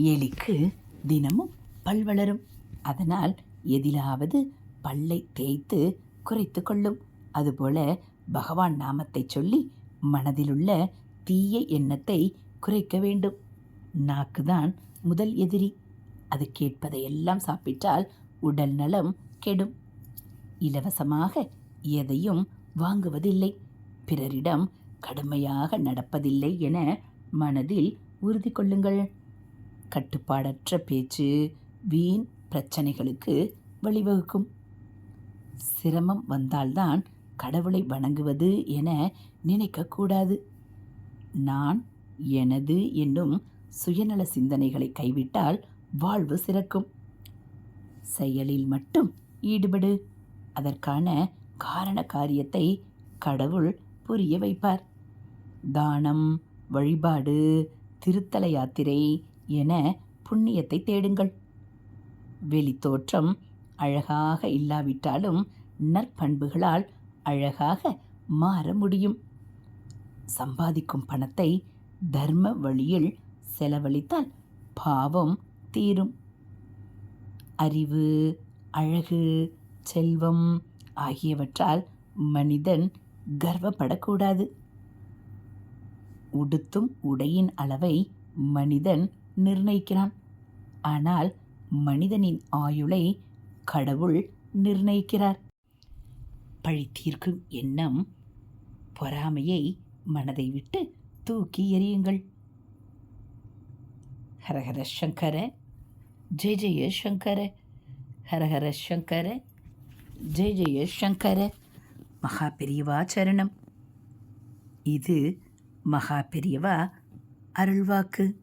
எலிக்கு தினமும் பல் வளரும். அதனால் எதிலாவது பல்லை தேய்த்து குறைத்து கொள்ளும். அதுபோல பகவான் நாமத்தை சொல்லி மனதிலுள்ள தீய எண்ணத்தை குறைக்க வேண்டும். நாக்குதான் முதல் எதிரி. அது கேட்பதையெல்லாம் சாப்பிட்டால் உடல் நலம் கெடும். இலவசமாக எதையும் வாங்குவதில்லை. பிறரிடம் கடுமையாக நடப்பதில்லை என மனதில் உறுதி கொள்ளுங்கள். கட்டுப்பாடற்ற பேச்சு வீண் பிரச்சனைகளுக்கு வழிவகுக்கும். சிரமம் வந்தால்தான் கடவுளை வணங்குவது என நினைக்கக்கூடாது. நான் எனது என்னும் சுயநல சிந்தனைகளை கைவிட்டால் வாழ்வு சிறக்கும். செயலில் மட்டும் ஈடுபடு. அதற்கான காரண காரியத்தை கடவுள் புரிய வைப்பார். தானம் வழிபாடு திருத்தல யாத்திரை என புண்ணியத்தை தேடுங்கள். வெளித்தோற்றம் அழகாக இல்லாவிட்டாலும் நற்பண்புகளால் அழகாக மாற முடியும். சம்பாதிக்கும் பணத்தை தர்ம வழியில் செலவழித்தால் பாவம் தீரும். அறிவு அழகு செல்வம் ஆகியவற்றால் மனிதன் கர்வப்படக்கூடாது. உடுத்தும் உடையின் அளவை மனிதன் நிர்ணயிக்கிறான் ஆனால் மனிதனின் ஆயுளை கடவுள் நிர்ணயிக்கிறார். பழி தீர்க்கும் எண்ணம் பொறாமையை மனதை விட்டு தூக்கி எறியுங்கள். ஹரஹர சங்கர ஜெய ஜெய சங்கர ஹரஹர சங்கர ஜெய ஜெய சங்கர மகா பெரியவா சரணம். இது மகா பெரியவா அருள்வாக்கு.